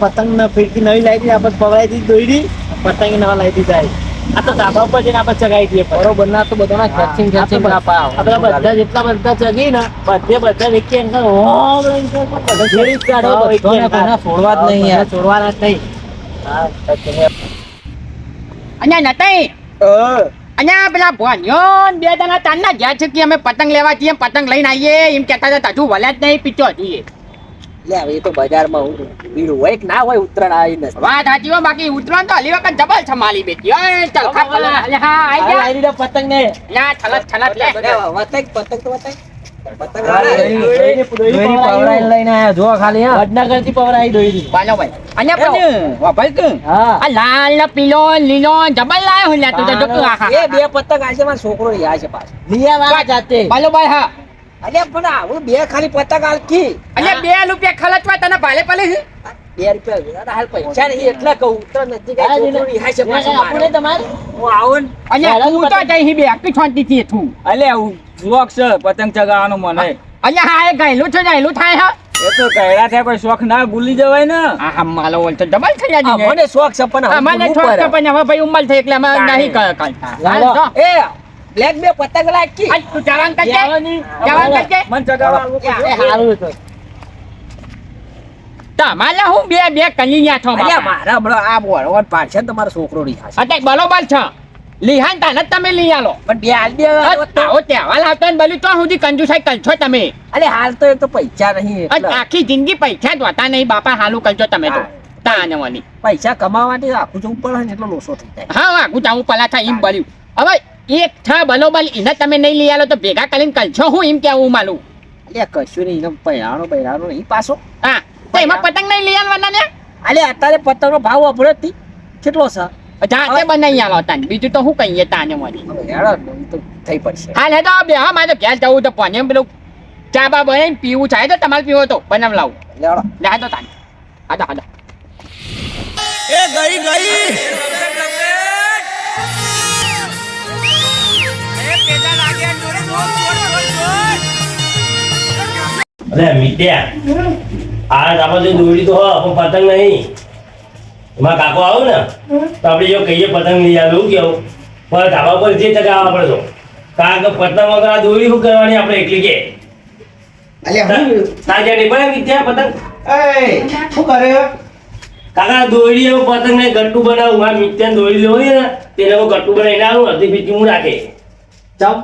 પતંગ ને ફીરકી નવી લાવી દીધી આપણે પકડાઈ દીધી દોરી પતંગ નવા લાવી દીધા આ તો ધાબા ઉપર જઈને આપણે ચગાવી દઈએ બરોબર ના તો બધાના ખેંચીને ખેંચીને ના પાવ આપણે બધા જેટલા બધા ચગી ને બધે બધા લઈને તો બધા છેડી કાઢો. કોઈને છોડવા જ નહીં યાર. છોડવાના જ નહીં. હા અહીંયા નતાઈ? અહીંયા પેલા ભણ્યો બે દાણા તાન ના ગયા છે કે અમે પતંગ લેવા જઈએ પતંગ લઈને આવીએ એમ કહેતા હતા હજુ વલ્યા જ નહીં પીચો હતી લે હવે એ તો બજારમાં ભીડ હોય કે ના હોય ઉત્તરાયણ આવી નથી વાત સાચી હો બાકી ઉતરણ તો હલી વખત જબલ ઓય હા આઈ જા પતંગ ને. લે. પતંગ તો છોકરો છે પાછો. હા અલ્યા પણ આવું બે ખાલી પતંગ આલકી અલે બે રૂપિયા ખલચવા તને ભાલે પાલે છે બે રૂપિયા હાલ પૈસા નહીં એટલે કહું. તો નથી આપણે તમારે? હું આવું અલે હું તો જઈ બે આખી છોંતી તું અલે શોખ છે પતંગ ચગાવવાનો મને. અલે હા એ ગયેલું છે ગયેલું થાય હા. એ તો કહેલા થાય કોઈ શોખ ના ભૂલી જવાય ને. આ હા માલો બોલ તો ડબલ થઈ જાય મને શોખ છે પણ મને શોખ છે પણ હવે ભાઈ ઉંમર થઈ એટલે અમે નહીં ક- કરતા. એ બ્લેક બે પતંગ લાગી. તું જવાન કરજે. જવાની. જવાન કરજે. મન એ હારું તો તમારે હું બે બે કલિયા છો અરે. મારા હમણાં આ બોલવા પાડશે ને તમારો છોકરો રિહાય છે અત્યારે બરોબર છે. લીહાન તાને તમે લઈ આલો. પણ બે હાલ બે આવો તહેવાર આવતો ને બોલ્યું તો સુધી કંજુસાઈ કરશો તમે. અરે હાલ તો એ તો પૈસા નહીં આખી જિંદગી પૈસા જ હોતા નહીં બાપા હાલું કરજો તમે તો. તાને પૈસા કમાવાની આખું જવું પડે ને એટલો લોસો થઈ જાય. હા આખું જવું જાઉં થાય એમ બોલ્યું હવે એક છ બલોબલ એને તમે નહીં લઈ આલો તો ભેગા કરીને કલછો હું એમ કેવું માલું અલે કશું નહીં એનો પૈરાણો પૈણાનો નહીં પાછો. હા તો એમાં પતંગ નહીં લઈ આવવાના ને? અલે અત્યારે પતંગનો ભાવ અભળો જ કેટલો છે? જાતે બનાવી આલો તાન? બીજું તો હું કહીએ તાને વળી? ને, ઈ તો થઈ પડશે. હાલ હે તો બે હા મારે ઘેર જવું તો પાણી પેલું ચા બા બને પીવું છે. તો તમારે પીવો તો બનાવ લાવું. લેવડો લે તો તાને. ગઈ હાડા અરે મીટ્યા આ આપણે દોરી તો હો પણ પતંગ નહીં. એમાં કાકો આવો ને તો આપણે જો કહીએ પતંગ લઈ આવું. કેવું પણ ધાબા પર જે ચગાવવા પડે તો. કારણ કે પતંગ વગર આ દોરી શું કરવાની આપણે? એકલી કે તાજે નહીં પડે વિદ્યા પતંગ? શું કરે? કાકા દોરી એવું પતંગ ને ગટ્ટુ બનાવું. આ મિત્યાને દોરી લેવું ને તેને હું ગટ્ટુ બનાવીને આવું અડધી ફીટી હું રાખે. ચાલ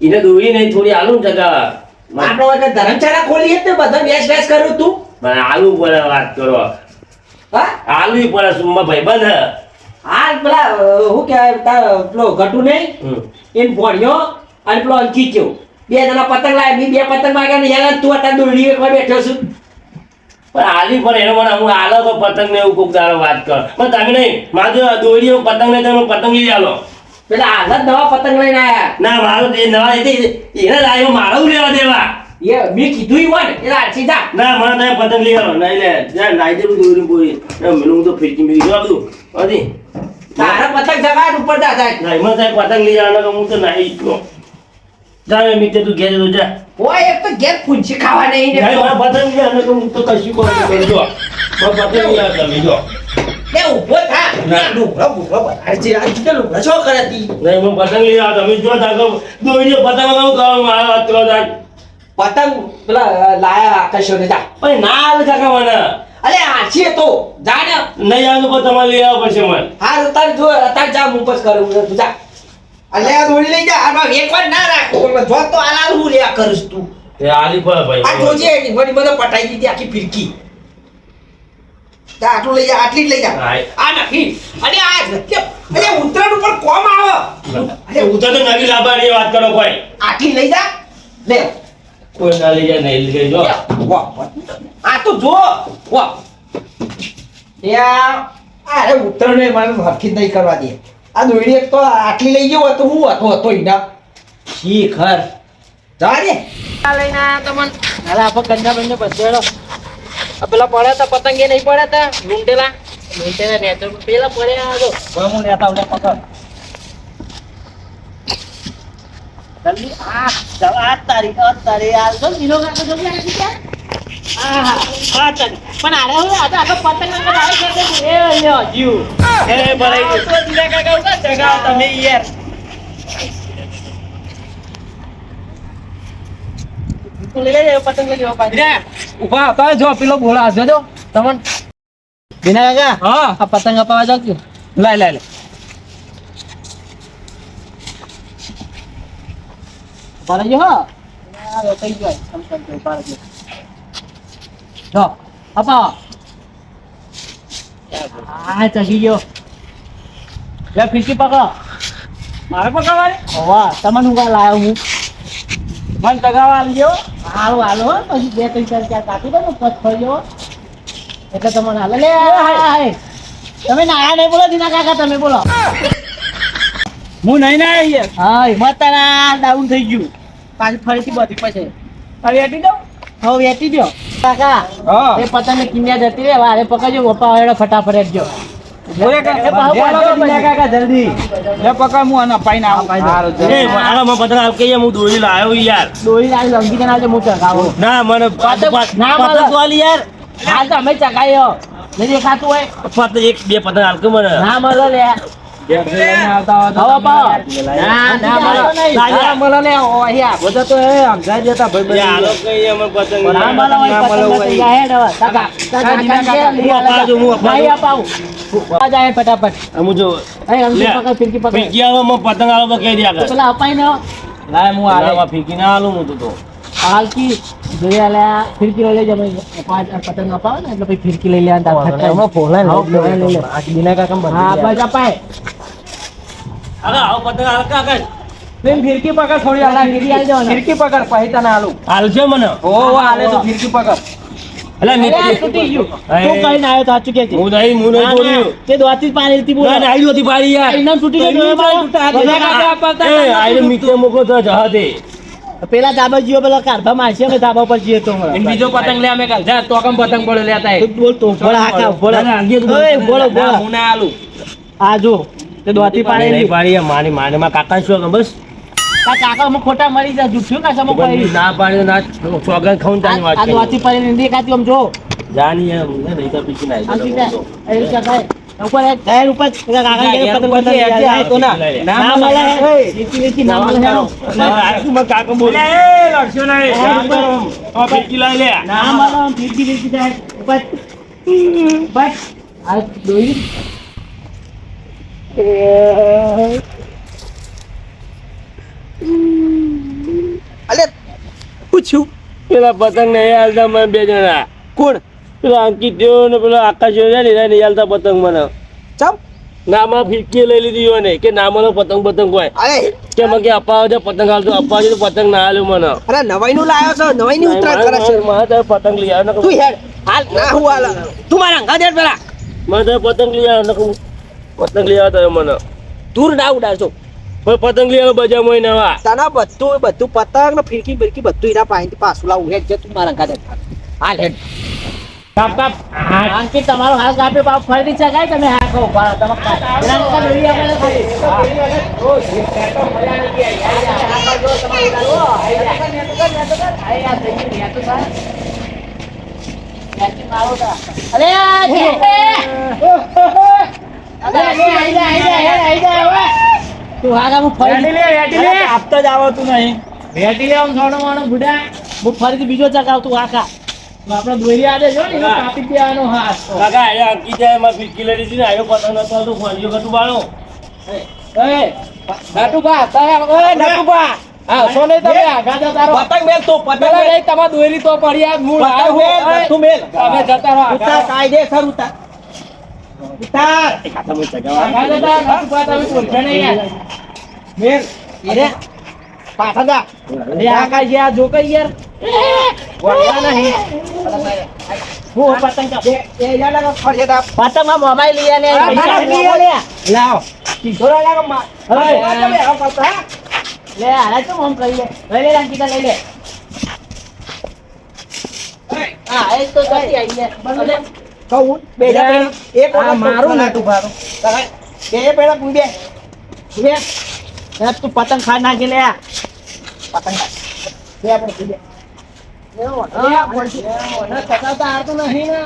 એને દોરી નહીં થોડી આલું ચગાવવા આપણો એટલે ધર્મશાળા ખોલી હતી બધા વેસ વેસ કર્યું તું? મને આલુ પર વાત કરો. હા? આલુ પર ભાઈ બંધ હાલ પેલા હું શું કહેવાય તાર પેલો ઘટુ નહીં? એને ભણ્યો અને પેલો અંકિત બે જણા પતંગ લાવ્યા મેં બે પતંગ માગ્યા ને યાર તું અત્યારે દોરડી એકવાર બેઠો છું. પણ આલી પર એનો મને હું આલો તો પતંગ ને એવું કોક તારો વાત કર. પણ તમે નહીં મારો દોરી પતંગ ને તમે પતંગ લઈ આલો. પેલા આઝાદ નવા પતંગ લઈને આયા. ના મારો તે નવા એને લાવ્યો મારો લેવા દેવા. એ મેં કીધું ઈ હોય ને એટલે આછી જા. ના મને તમે પતંગ લઈ આલો નહીં લે જ્યાં નાઈ દેવું દોરી બોરી મેલું હું તો ફિરકી મીરી જોવા બધું. હતી તારા પતંગ જગા ઉપર જા જાય ના મને તમે પતંગ લઈ આવવાનો તો હું તો નાઈ ગયો જાવે મિત્ર તું ઘેર તું જા. ઓય એક તો ઘેર ફૂંચી ખાવા નહીં ને પતંગ લઈ આવવાનો તો હું તો કશું કોઈ નહીં. જો મારા પતંગ લઈ આલો તમે જો. લે ઊભો થા. ના. આ જીતે લુગડો છો કરે નહીં હું પતંગ લઈ આલો તમે જો તાકો દોરી પતંગ મારા વાત કરો પતંગ પેલા લાયા આકાશો ને જા. પણ ના આલ કાકા મને. અલે આછી તો. જા ને. નહીં તો તમારે લઈ આવવા પડશે મને. હા તાર જો તાર જા હું કરું તું જા. અલે આ દોડી લઈ જા. આમાં એક વાર ના રાખો જો તો આલાલ હું કરીશ તું. આલી પર આ જોજે મને મને પટાઈ દીધી આખી ફિરકી. જા આટલું લઈ જા આટલી જ લઈ જા. આ નથી અરે આ અરે ઉત્તરાયણ ઉપર કોમ આવે. અરે હું તો નવી લાવવાની વાત કરો કોઈ. આટલી લઈ જા. લે. કોઈ ના લઈ જાય નહીં લઈ જો. વાહ. આ તો જો. વાહ યા અરે ઉત્તરાયણ મને હરખી નહીં કરવા દે. આ દોડી એક તો આટલી લઈ ગયો તો હું હતો હતો ઈના શીખર. જા દે લઈને તમને હાલ આપણે કન્યા બંને બધેડો પેલા પડ્યા હતા પતંગે નહીં પડ્યા હતા લૂંટેલા લૂંટેલા નેચર પેલા પડ્યા હતો હવે હું લેતા આવું લે પકડ જલ્દી આ જવા આ તારી આ આ જો કાકો હા, ચાલ. પણ આરે આ તો પતંગ આવી એ લ્યો, જીવ. એ ભરાઈ ગયું. તો જીરા કાકા ઉતા જગાવો તમે યાર. તું લઈ પતંગ લઈ પાછી. ઊભા હતા જો પેલો બોલા જો તમન. વિના કાકા? હા. આ પતંગ અપાવા જાવ છું લાય લાય લાય રહેજો હો. આ રોકાઈ ગયો સમ સમ તો જો અપાવો. હા ચગી ગયો. લે ફીરકી પકડો. મારે પકડવાની? હોવા તમને હું લાયો હું. મન ચગાવા આલજો. હાલો હાલો હો, પછી બે ત્રણ ચાર ચાર કાપી દો પત થઈ એટલે તમને હાલે. લે. તમે નાયા નહીં બોલો દીના કાકા તમે બોલો. હું નહીં ના યાર હા હિંમત ડાઉન થઈ ગયું. પાછી ફરીથી બધી પછી. હવે વેટી દો હવે વેટી દો કાકા એ પતંગ કિન્યા જતી રે વારે પકડજો વપા વાળો ફટાફટ હેડજો જલ્દી. લે પકડ હું આના પાઈને આવું. એ મારા માં પતંગ આલ હું દોરી લાયો યાર. દોરી લાવી લંગી આવજો હું ચગાવું. ના મને ના, પતંગ યાર. હાલ તો અમે ચગાયો નહીં દેખાતું હોય? પતંગ એક બે પતંગ આલ કે મને. ના મળો લે. લે જાય લે. ફીકી ને લાય આલે હું તો હાલકી જોઈએ આલે ફિરકી લઈ લેજો પાંચ પતંગ અપાવો ને એટલે પછી ફિરકી લઈ લે ફોલા. હા, ફોલાઈ લઈ હા, બસ અપાય. આગળ આવો પતંગ આલો આગળ. પેલી ફિરકી પકડ થોડી પેલા આલા ફિરકી આલજો ફિરકી પકડ પછી તને આલું. હાલશે મને. ઓ ઓ આલે તો ફિરકી પકડ. એટલે અરે, તૂટી ગયું. તું કઈ ના આવ્યો તો સાચું કે છે. હું નહીં હું નહીં ના, ના, તે દોડતી પાડી હતી બોલો. ના આઈ નહોતી પાડી યાર. તૂટી ગયો, તૂટા, એ, તો પેલા ધાબા જીઓ પેલા કારભા મારશે અમે ધાબા પર જઈએ તો બીજો પતંગ લે અમે કાલ. જા તો કમ પતંગ પડ્યો લેતા બોલ તો બોલ હાકા બોલ. ના, ના, અંગે તો બોલ. ઓય, બોલો ના, બોલો. હું ના આલું. આ જો. તે દોતી નહીં પાડી મારી માને માં કાકા શું કે બસ કાકા અમે ખોટા મરી જાય. જુઠ્ઠું ના સમો પડી? ના પાડી ના ચોગન ખાઉં તાની વાત આ દોતી પાડેલી નથી દેખાતી આમ જો. જાની યાર નહીં તો પીછી ના આ એ કાકા ઉપર એક ઘેર ઉપર કાકા ઘેર પતંગ પતંગથી તો ના ના ના મળે. મળે. નીચી નીચી ના મળે. હે. કાકો બોલ? એ લડશો નહીં. આ ફીરકી લાવી લે. ના મળે. આમ ફીરકી ફીરકી જાય ઉપર. બસ. આ દોરી અલે પૂછ્યું? પેલા પતંગ ને હાલતા મને બે જણા. કોણ? પેલા અંકિત જેવો ને પેલો આકાશ જેવો ને એને હાલતા પતંગ મને. ચમ? નામાં ફીરકી લઈ લીધી હોય ને કે નામાનો પતંગ પતંગ હોય. અરે કે મને કે અપાવો છે પતંગ હાલતો અપાવો તો પતંગ ના હાલ્યો મને. અરે નવાઈ નું લાવ્યો છો નવાઈ ની ઉતરાણ કરે છે. મારે તારે પતંગ લઈ આવ્યો તું હેડ. હાલ. ના હું હાલ. તું મારા અંગા દેડ પેલા. મારે તારે પતંગ લઈ આવ્યો નકર. પતંગ લેવા તમે મને. દૂર ના ઉડાડશો. પણ પતંગ લઈ આવ્યો બજારમાં નવા તને બધું બધું પતંગ ને ફીરકી બિરકી બધું એના પાસેથી પાછું લાવું. હેડ જે તું મારા દેડ હાલ. હેડ. કાપ કાપ. આંકી તમારો હાલ કાપે બાપ ફરી ચગાય તમે હા કહો બા, તમે દોરી આપણે ખાલી. અરે તું હા ફરી આપતા જ આવતું નહીં ભેટી લેવા થોડો માણો બુડા હું ફરીથી બીજો ચગાવ તું આખા આપણે દોરી આડે જો ને કાપી દેવાનો હાથ. કાકા આયા અંકિત જાય એમાં ફીરકી લઈ લીધી ને આયો પતંગ નતો હાલતો ફોનજો કતું બાળો એ નટુભા તારે ઓય નટુભા હા સોને તમે આગા જતા પતંગ મેલ તો પતંગ મેલ. તમાર દોરી તો પડી આ મૂળ પતંગ આવ્યો. મેલ તમે જતા રહો કાયદેસર પાછા જે આ જો કઈ યાર વળવા નહીં હું પતંગ એ યાર લાગો ફરજે તા પતંગમાં મોબાઈલ લઈ આલે આ પૈસા મારા લઈ આલે. લાવ ઢોરા લાગો માં હવે. આવો કરતા હા લે હાલે તો આમ કરી લે લે અંકિતા લઈ લે હા એ તો આવી અરે, કહું બે એક મારું નાટુ ભારો બે પેલા પૂછે પૂછે યાર તું પતંગ ખા નાખી લે. પતંગ બે આપણે પૂછે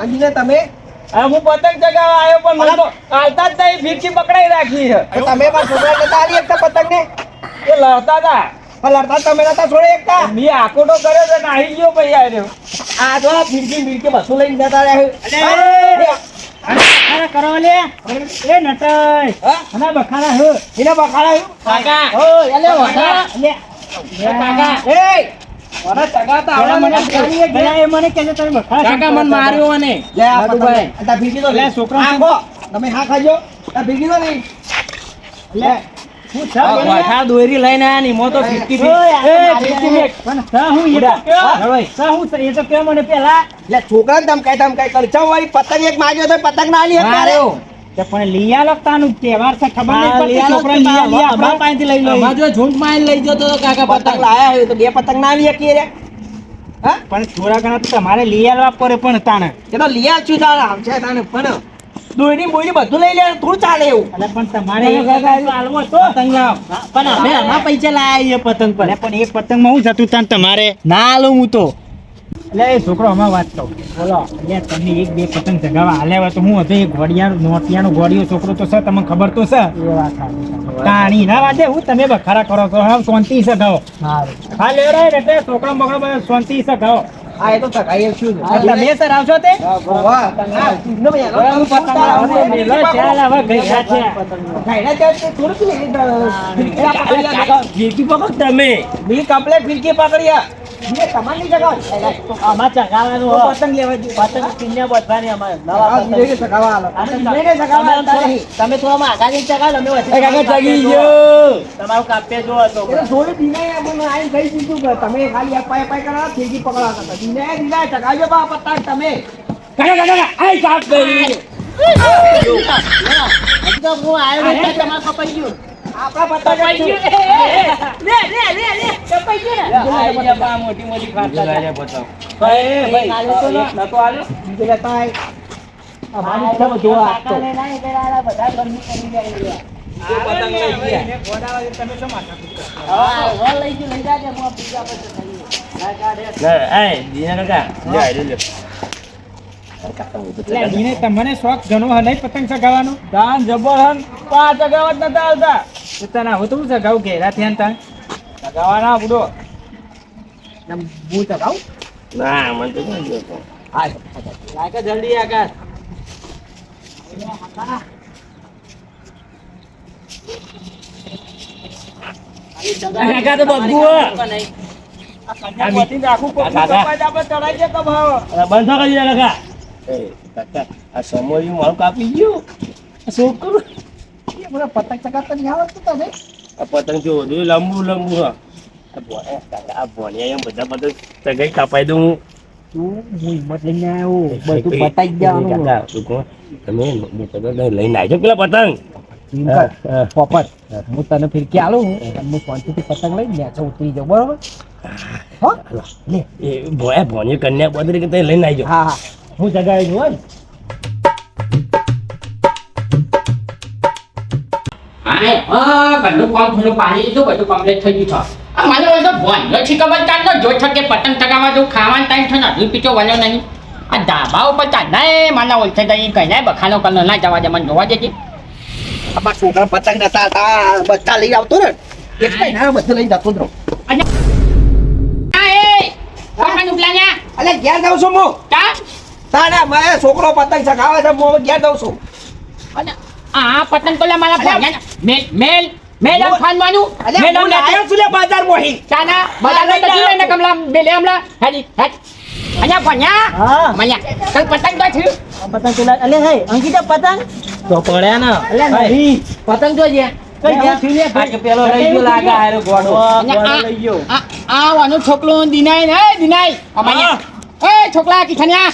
અંજને તમે? હું પતંગ ચગાવવા આવ્યો પણ મને તો આવતા જ નહીં ફીરકી પકડાઈ રાખી છે. તમે પણ પતંગ ને એ લડતા હતા. લડતા તમે નતા છોડે એકતા? મી આકોટો કર્યો છે નાહી ગયો આવ્યો આ જો આ ફીરકી ફીરકી બસો લઈને જતા રહ્યા અરે કરો લે. એ નટાઈ હા? અને બખાડા હે એને બખાડાયું કાકા. ઓ યાલે વડા લે કાકા. એ. બખાડા તો છોકરા. તમે હા ખાજો. ભીગી તો નહીં. હું? દોરી લઈને આયા ની મો તો લે ચાલ વાળી પતંગ એક માગ્યો તો પતંગ ના એકતા પણ લઈ આલો તાનું તહેવાર છે ખબર નહીં પડતી લઈ આલો છોકરા કે લઈ આપણા પાસેથી લઈ લો ઝૂંટમાં લઈ જતો તો કાકા પતંગ લાયા હોય તો બે પતંગ ના શકીએ રે. હા? પણ થોડા ઘણા તો તમારે લીયા આલવા પડે પણ તાણે. એ તો છું તારે આવશે તાને પણ. દોરી બોરી બધું લઈ લે થોડું ચાલે એવું. અલે પણ તમારે એક તો પતંગ લાવ. પણ અમે આમાં પૈસા લાયા છીએ પતંગ પર. પણ એક પતંગમાં હું જતું તાન તમારે? ના આલું હું તો. એટલે એ છોકરો અમાર વાત કહું બોલો એટલે તમને એક બે પતંગ ચગાવવા હાલ્યા હોય તો હું હતો એ ઘોડિયાનું નોટિયાનું ઘોડિયો છોકરો તો છે તમને ખબર તો છે. તાણી ના વાતે હું તમે બખારા કરો છો હા શાંતિ છે ગાઓ હા લે રે એટલે છોકરો બધા શાંતિ છે ગાઓ હા એ તો સગાઈ શું છે. આ તમે સર આવશો તે? વાહ નો હું પતંગ લાવવાનો મેલો ચાલ હવે ગઈડા છે ગઈડા છે તે થોડું ફિરકી પકડી ફીરકી પકડ તમે મી કમ્પ્લેટ ફિરકી પકડ્યા. મે તમારી જગા ચગાવવાનું પતંગ લેવા પતંગ બધવાની અમારે આ. તમે થોડા ચગાવો અમે ચગી ગયો તમારું કાપ્ય જો હતો થોડું દિનાય આપણને તમે ખાલી અપાય અપાય કરા ફિરકી પકડવા કરતા દિનાય દિનાય સગાવજો બા પતંગ તમે કાકા કાકા કાકા આઈ કાપ કરી હું આવ્યો તમારે કપાઈ ગયું લે લે લે લે. મોટી મોટી ખાતા લઈ ગયા. તમે શું માથા કૂટ કરો? હા, વળ લઈ ગયું, લઈ જાજે, હું બીજા પર જઈને ખાઈએ. ના એ દીના કાકા લે લે. એટલે તમને શોખ ઘણો હે નહીં પતંગ ચગાવવાનો? દાન જબર હન પાંચ ચગાવત નતા આવતા. પોતાના તને તો હું ચગાવું ઘેરા થયા ચગાવવાના બુડો. આમ હું ચગાવું? ના મને તો નહીં જોતો. હા. લાગે જલ્દી આકાશ કાકા તો આ આખું તો આપણે ચડાઈ દે તો ભાવ. બંધ કરી દે કાકા. એ કાકા આ સમોરી મારું કાપી ગયું. છોકરું એ મને પતંગ ચગાવતા નહીં આવડતું તમે? આ પતંગ જો બધું લાંબુ લાંબુ હા. આ ભોણિયા એમ બધા પતંગ સગાઈ કાપાઈ દઉં હું. લઈને આવજો હા, જગાવી દઉં હો ને. હા હા ઘરનું કામ થોડું પાણી દીધું બધું કમ્પ્લીટ થઈ ગયું છે. મને બધો ભોંડો છીકબર ચાલતો જો કે પતંગ ચગાવવા દઉં ખાવાનો ટાઈમ થયો નથી પીછો વળ્યો નહીં. આ ધાબા ઉપર ચાલના મને ઓળખે જઈ કઈ ના બખાનો કરનો ના જવા દે મને જોવા દેજે. આમાં છોકરા પતંગ નતા હતા બધા લઈ આવતો ને. કઈ ના બધું જાઉં છું હું. તારે મારે છોકરો પતંગ ચગાવે છે હું ઘેર દઉં છું. અને આ પતંગ તો મારા ભોંડિયા મેલ મેલ મેલ આમ ખાનવાનું. મેલ આમ હું લેતે. છું લે બજાર મોહી. ચાના બજાર તો જીવે ને કમલા બેલે હમલા હાજી હાજ અહીંયા ભણ્યા? હા. મલ્યા તને પતંગ તો છે. પતંગ તો અલે હે અંકિતા પતંગ. તો પડ્યા ને. અલે નહીં પતંગ તો જે કઈ પેલો લઈ ગયો લાગે હારો ગોડો. લઈ ગયો. આ આ વાનું દિનાય ને દિનાય અમાલ્યા એ છોકરા કિથન્યા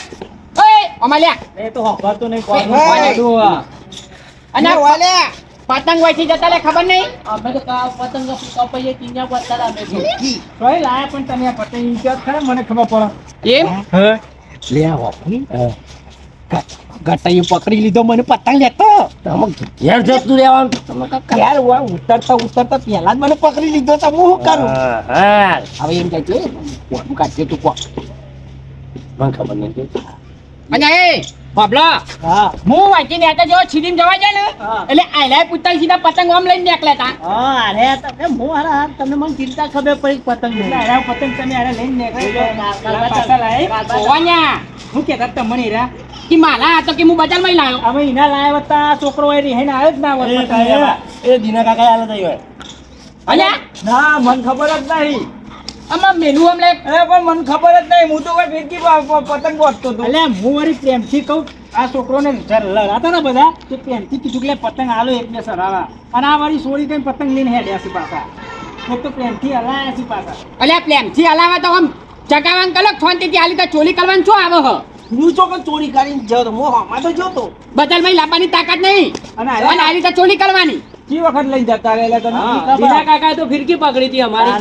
એ અમાલ્યા એ તો નહીં કોણ આ. અને અને પતંગ વાંચી જતા લે ખબર નહીં? અમે તો પતંગ કપાઈએ તીના પતતા અમે કઈ લાયા પણ તમે આ પતંગ ઇન્ચાર્જ ખરા મને ખબર પડે. એમ? હે? લે આવો ગટાઈ પકડી લીધો મને પતંગ લેતો. ઘેર જતું રહેવાનું. યાર હોય ઉતરતા ઉતરતા પહેલા જ મને પકડી લીધો તો હું શું કરું? હવે એમ કહે છે કોણ કાઢજે તું કોણ મને ખબર નથી અને એ બાબલો હું. વાંચી ને જો છીડીને જવા જાય ને એટલે આયલા પુત્તલ સીધા પતંગ આમ લઈને નીકળ્યા તા અરે તમે હું હારા હાર તમને મને ચિંતા ખબર પડી પતંગ એટલે પતંગ તમે આરા લઈને નીકળ્યા હું કહેતા તમને રા કે માલા તો કે હું બજારમાં લાવ્યો અમે એના લાવ્યા હતા છોકરો એ રીહેને આવ્યો જ ના હોત એ દીના કાકા આલે હોય. અને ના મને ખબર જ નહીં. આમાં મેલું આમ લે અરે પણ મને ખબર જ નહીં. હું તો કોઈ ફિરકી પતંગ ગોતતો હતો. એટલે હું વળી પ્રેમથી કહું આ છોકરોને લડાતા ને બધા તો પ્રેમથી કીધું કે પતંગ આલો એક બે સરાવા. અને આ વળી સોળી કઈ પતંગ લઈને હેડ્યા છે પાછા. હું તો પ્રેમથી હલાયા છે પાછા. અલ્યા પ્રેમથી હલાવા તો આમ ચગાવાન કલો તેથી આલી તો ચોરી કરવાનું શું આવે હ? હું પણ ચોરી કરીને જતો મો હું હમણાં તો જોતો. બજારમાં લાવવાની તાકાત નહીં. અને હાલી આ ચોરી કરવાની. કી વખત લઈને જતા રહેલા તમે બીજા કાકા તો ફિરકી પકડી હતી અમારી.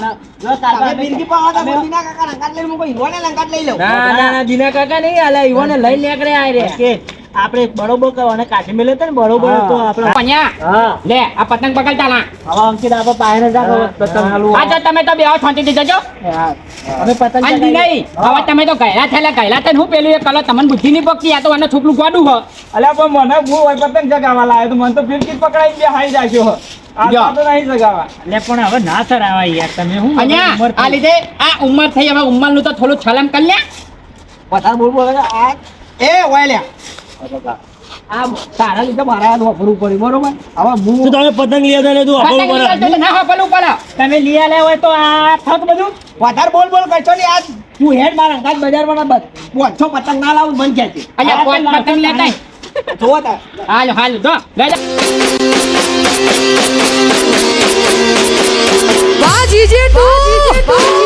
ફિરકી મોદીના કાકા લઈને હું કોઈ હિરવાને લંકાત લઈ લઉં? ના ના ના. કાકા નહીં આલે ઈવોને લઈ નીકળે આ રે કે આપણે બરોબર અને કાઠી મેલે ને બરોબર તો આપણે. લે આ પતંગ પકડતા ચાલા. હવે અંકિત આપણે પાયને જા પતંગ હાલુ આ જો તમે તો બે છોંટી દીધો જો. અમે પતંગ અને નહીં. હવે તમે તો ગયેલા થેલા ગયેલા તને હું પેલું એ કલો તમને બુદ્ધિ ની પકડી આ તો મને છોકલું ગોડું હ. અલ્યા પણ મને હું હોય પતંગ જગાવા લાયો તો મને તો ફિરકી પકડાઈ બે હાઈ જાજો ઉમર પણ હવે ના નું યાર તમે હું અહીંયા ઉંમર આ આ ઉંમર થઈ હવે ઉંમરનું તો થોડું છલમ કરી લે. વધારે બોલ બોલ આ એ વાયલ્યા આ તારા લીધે મારા હાથ વાપરવું તું વાપરવું પતંગ ના લાવું બંધ. જાય છે પતંગ લેતા જોવો હાલ હાલ બાજી જે. ટુ.